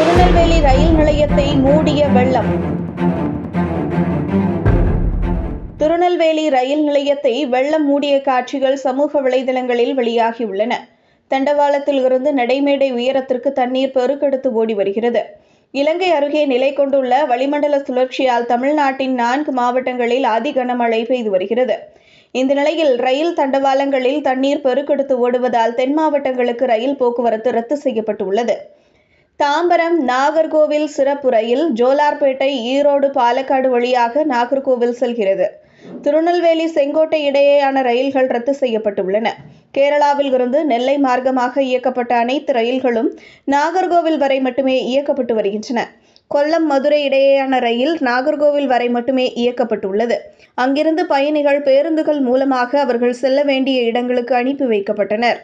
திருநெல்வேலி ரயில் நிலையத்தை மூடிய வெள்ளம். திருநெல்வேலி ரயில் நிலையத்தை வெள்ளம் மூடிய காட்சிகள் சமூக வலைதளங்களில் வெளியாகியுள்ளன. தண்டவாளத்தில் இருந்து நடைமேடை உயரத்திற்கு தண்ணீர் பெருக்கெடுத்து ஓடி வருகிறது. இலங்கை அருகே நிலை கொண்டுள்ள வளிமண்டல சுழற்சியால் தமிழ்நாட்டின் நான்கு மாவட்டங்களில் அதி கனமழை பெய்து வருகிறது. இந்த நிலையில் ரயில் தண்டவாளங்களில் தண்ணீர் பெருக்கெடுத்து ஓடுவதால் தென் மாவட்டங்களுக்கு ரயில் போக்குவரத்து ரத்து செய்யப்பட்டுள்ளது. தாம்பரம் நாகர்கோவில் சிறப்பு ரயில் ஜோலார்பேட்டை ஈரோடு பாலக்காடு வழியாக நாகர்கோவில் செல்கிறது. திருநெல்வேலி செங்கோட்டை இடையேயான ரயில்கள் ரத்து செய்யப்பட்டுள்ளன. கேரளாவில் இருந்து நெல்லை மார்க்கமாக இயக்கப்பட்ட அனைத்து ரயில்களும் நாகர்கோவில் வரை மட்டுமே இயக்கப்பட்டு வருகின்றன. கொல்லம் மதுரை இடையேயான ரயில் நாகர்கோவில் வரை மட்டுமே இயக்கப்பட்டுள்ளது. அங்கிருந்து பயணிகள் பேருந்துகள் மூலமாக அவர்கள் செல்ல வேண்டிய இடங்களுக்கு அனுப்பி வைக்கப்பட்டனர்.